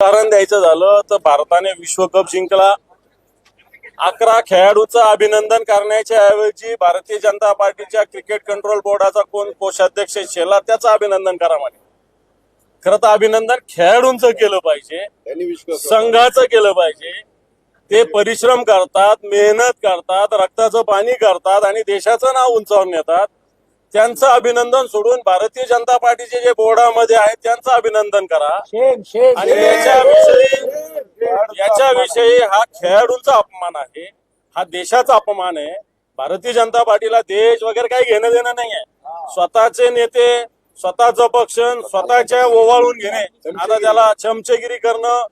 उदाहरण द्यायचं झालं तर भारताने विश्वकप जिंकला. अकरा खेळाडूचं अभिनंदन करण्याच्या ऐवजी भारतीय जनता पार्टीच्या क्रिकेट कंट्रोल बोर्डाचा कोण कोषाध्यक्ष शेला त्याचं अभिनंदन करा म्हणे. खरं तर अभिनंदन खेळाडूंचं केलं पाहिजे. संघाचं केलं पाहिजे. ते परिश्रम करतात मेहनत करतात रक्ताचं पाणी करतात आणि देशाचं नाव उंचावून नेतात. त्यांचं अभिनंदन सोडून भारतीय जनता पार्टीचे जे बोर्डामध्ये आहेत त्यांचं अभिनंदन करा. आणि याच्याविषयी याच्याविषयी हा खेळाडूंचा अपमान आहे. हा देशाचा अपमान आहे. भारतीय जनता पार्टीला देश वगैरे काही घेणं देणं नाही आहे. स्वतःचे नेते स्वतःचं पक्ष स्वतःच्या ओवाळून घेणे. आता त्याला चमचेगिरी करणं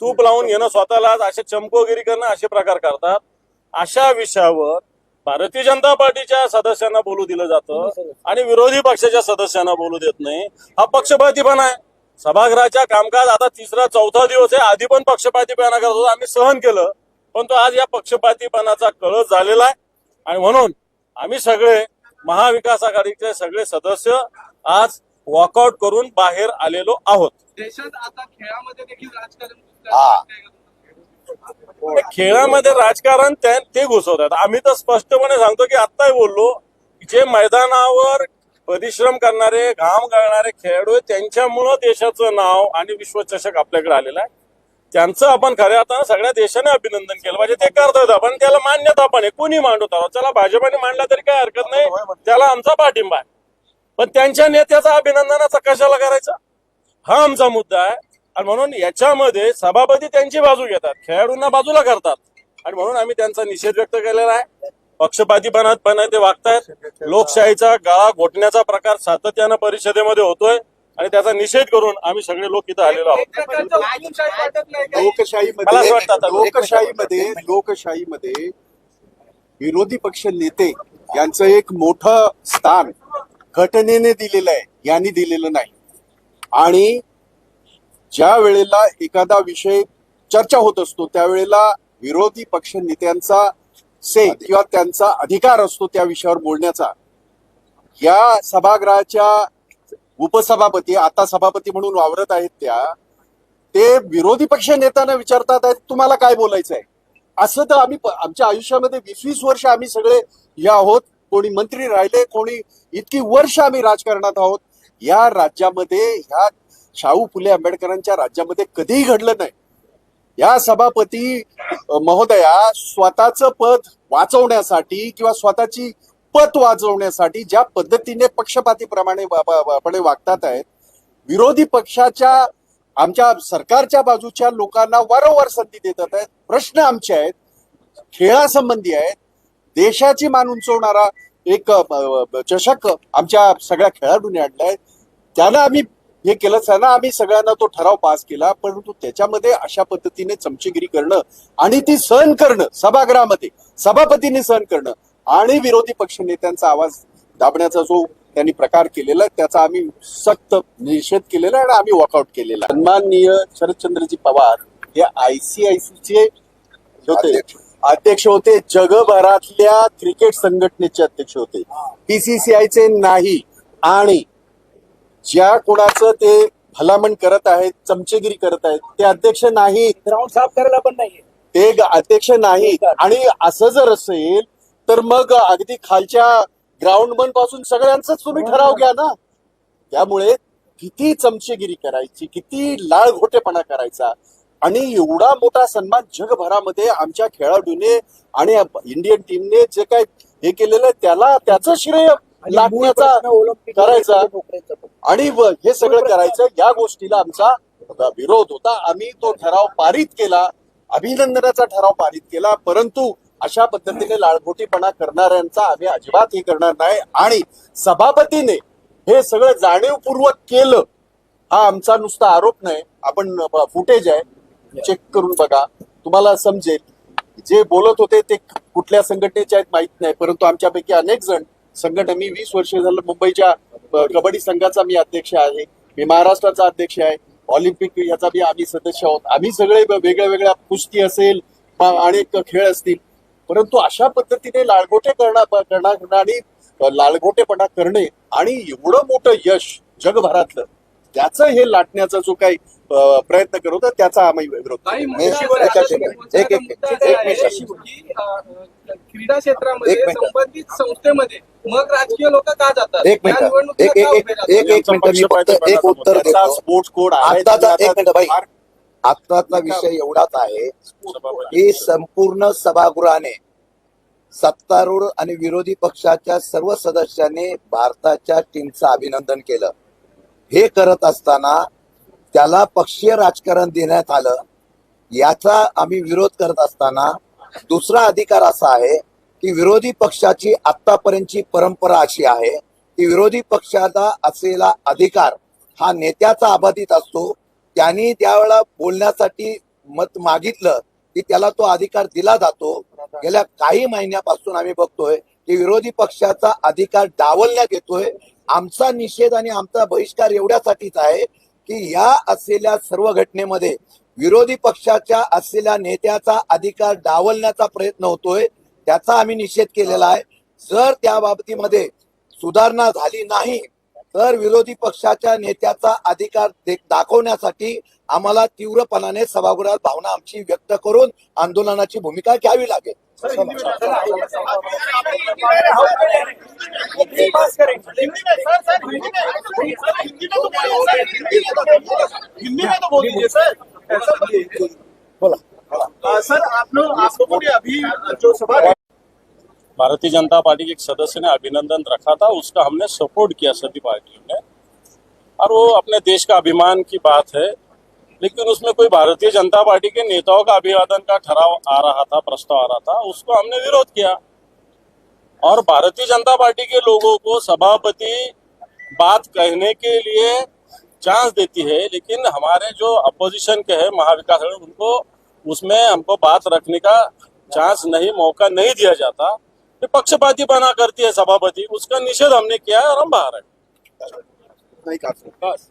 तूप लावून घेणं स्वतःला असे चमकोगिरी करणं असे प्रकार करतात. अशा विषयावर भारतीय जनता पार्टीच्या सदस्यांना बोलू दिलं जातं आणि विरोधी पक्षाच्या सदस्यांना बोलू देत नाही. हा पक्षपातीपणा आहे. सभागृहाच्या कामकाज आता तिसरा चौथा दिवस आहे. आधी पण पक्षपातीपणा करत होता. आम्ही सहन केलं. पण तो आज या पक्षपातीपणाचा कळस झालेला आहे. आणि म्हणून आम्ही सगळे महाविकास आघाडीचे सगळे सदस्य आज वॉकआउट करून बाहेर आलेलो आहोत. देशात आता खेळामध्ये देखील राजकारण हा. खेळामध्ये राजकारण त्या- ते घुसवतात. आम्ही तर स्पष्टपणे सांगतो की आत्ताही बोललो जे मैदानावर परिश्रम करणारे घाम गाळणारे खेळाडू आहेत त्यांच्यामुळं देशाचं नाव आणि विश्वचषक आपल्याकडे आलेलं आहे. त्यांचं आपण खऱ्या अर्थानं सगळ्या देशाने अभिनंदन केलं पाहिजे. ते करतात आपण त्याला मान्यता पण आहे. कोणी मांडवत आहोत त्याला भाजपाने मांडला तरी काही हरकत नाही. त्याला आमचा पाठिंबा आहे. पण त्यांच्या नेत्याचा अभिनंदनाचा कशाला करायचा? हा आमचा मुद्दा आहे. आणि म्हणून याच्यामध्ये सभापती त्यांची बाजू घेतात खेळाडूंना बाजूला करतात. आणि म्हणून आम्ही त्यांचा निषेध व्यक्त केलेला आहे. पक्षपातीपणात पण ते वागतायत. लोकशाहीचा गळा घोटण्याचा प्रकार सातत्यानं परिषदेमध्ये होतोय आणि त्याचा निषेध करून आम्ही सगळे लोक इथं आलेलो आहोत. लोकशाहीमध्ये लोकशाहीमध्ये लोकशाहीमध्ये विरोधी पक्ष नेते यांचं एक मोठं स्थान घटनेने दिलेलं आहे. यांनी दिलेलं नाही. आणि ज्या वेळेला एखादा विषय चर्चा होत असतो त्यावेळेला विरोधी पक्ष नेत्यांचा से किंवा त्यांचा अधिकार असतो त्या विषयावर बोलण्याचा. या सभागृहाच्या उपसभापती आता सभापती म्हणून वावरत आहेत त्या ते विरोधी पक्ष नेत्यांना विचारतात आहेत तुम्हाला काय बोलायचं आहे असं तर आम्ही प- आमच्या आयुष्यामध्ये वीस वीस वर्ष आम्ही सगळे या आहोत. कोणी मंत्री राहिले कोणी इतकी वर्ष आम्ही राजकारणात आहोत. या राज्यामध्ये ह्या शाहू फुले आंबेडकरांच्या राज्यामध्ये कधीही घडलं नाही. या सभापती महोदया स्वतःच पद वाचवण्यासाठी किंवा स्वतःची पत वाचवण्यासाठी ज्या पद्धतीने पक्षपातीप्रमाणे पणे वागतात आहेत विरोधी पक्षाच्या आमच्या सरकारच्या बाजूच्या लोकांना वारंवार संधी देतात आहेत. प्रश्न आमचे आहेत. खेळासंबंधी आहेत. देशाची मान उंचवणारा एक चषक आमच्या सगळ्या खेळाडूंनी आणलाय. त्याला आम्ही हे केलं त्यांना आम्ही सगळ्यांना तो ठराव पास केला परंतु त्याच्यामध्ये अशा पद्धतीने चमचेगिरी करणं आणि ती सहन करणं सभागृहामध्ये सभापतींनी सहन करणं आणि विरोधी पक्ष नेत्यांचा आवाज दाबण्याचा जो त्यांनी प्रकार केलेला त्याचा आम्ही सक्त निषेध केलेला आणि आम्ही वॉकआउट केलेला. सन्माननीय शरदचंद्रजी पवार हे आयसीआयसीचे होते. अध्यक्ष. होते. जगभरातल्या क्रिकेट संघटनेचे अध्यक्ष होते. बीसीसीआयचे नाही. आणि ज्या कोणाचं ते भलामण करत आहेत चमचेगिरी करत आहेत ते अध्यक्ष नाहीत ग्राउंड साफ करायला पण नाहीये. ते अध्यक्ष नाहीत आणि असं जर असेल तर मग अगदी खालच्या ग्राउंडपासून सगळ्यांचाच तुम्ही ठराव घ्या ना. त्यामुळे किती चमचेगिरी करायची किती लाळघोटेपणा करायचा. आणि एवढा मोठा सन्मान जगभरामध्ये आमच्या खेळाडूने आणि इंडियन टीमने जे काय हे केलेलं आहे त्याला त्याचं श्रेय लागण्याचा करायचा. आणि हे सगळं करायचं या गोष्टीला आमचा विरोध होता. आम्ही तो ठराव पारित केला. अभिनंदनाचा ठराव पारित केला. परंतु अशा पद्धतीने लाळघोटीपणा करणाऱ्यांचा आम्ही अजिबात हे करणार नाही. आणि सभापतीने हे सगळं जाणीवपूर्वक केलं हा आमचा नुसता आरोप नाही. आपण फुटेज आहे. चेक करून बघा. तुम्हाला समजेल. जे बोलत होते ते कुठल्या संघटनेचे आहेत माहीत नाही. परंतु आमच्यापैकी अनेक जण संघटना मी वीस वर्ष झालं मुंबईच्या कबड्डी संघाचा मी अध्यक्ष आहे. मी महाराष्ट्राचा अध्यक्ष आहे. ऑलिम्पिक याचा बी आम्ही सदस्य आहोत. आम्ही सगळे वेगळ्या वेगळ्या कुस्ती असेल अनेक खेळ असतील. परंतु अशा पद्धतीने लाळगोटे करणार करणार आणि लाळगोटेपणा करणे आणि एवढं मोठं यश जगभरातलं त्याचं हे लाटण्याचा जो काही प्रयत्न करू तर त्याचा आम्ही विरोध एक- क्रीडा क्षेत्रामध्ये. संबंधित संस्थेमध्ये मग राजकीय लोक का जातात? एक मिनिट. मिनिट. उत्तर स्पोर्ट्स कोड आत्ताचा एक मिनिट विषय एवढाच आहे. की संपूर्ण सभागृहाने सत्तारूढ आणि विरोधी पक्षाच्या सर्व सदस्यांनी भारताच्या टीमचं अभिनंदन केलं. हे करत असताना त्याला पक्षीय राजकारण देण्यात आलं. याचा आम्ही विरोध करत असताना दुसरा अधिकार असा आहे की विरोधी पक्षाची आतापर्यंतची परंपरा अशी आहे की विरोधी पक्षाचा असलेला अधिकार हा नेत्याचा अबाधित असतो. त्यांनी त्यावेळेला बोलण्यासाठी मत मागितलं की त्याला तो अधिकार दिला जातो. गेल्या काही महिन्यापासून आम्ही बघतोय की विरोधी पक्षाचा अधिकार डावलण्यात येतोय. आमचा निषेध आणि आमचा बहिष्कार एवढ्यासाठीच आहे की या असलेल्या सर्व घटनेमध्ये विरोधी पक्षाच्या असलेल्या नेत्याचा अधिकार डावलण्याचा प्रयत्न होतोय त्याचा आम्ही निषेध केलेला आहे. जर त्या बाबतीमध्ये सुधारणा झाली नाही तर विरोधी पक्षाच्या नेत्याचा अधिकार दाखवण्यासाठी आम्हाला तीव्रपणाने सभागृहात भावना आमची व्यक्त करून आंदोलनाची भूमिका घ्यावी लागेल. भारतीय जनता पार्टी के एक सदस्य ने अभिनंदन रखा था, उसका हमने सपोर्ट किया सभी पार्टियों ने। और वो अपने देश का अभिमान की बात है। लेकिन उसमें कोई भारतीय जनता पार्टी के नेताओं का अभिवादन का ठराव आ रहा था प्रस्ताव आ रहा था उसको हमने विरोध किया। और भारतीय जनता पार्टी के लोगों को सभापति बात कहने के लिए चांस देती है लेकिन हमारे जो अपोजिशन के हैं महाविकास उनको उसमें हमको बात रखने का चांस नहीं मौका नहीं दिया जाता। ये पक्षपाती बना करती है सभापति उसका निषेध हमने किया और हम बाहर है। बस।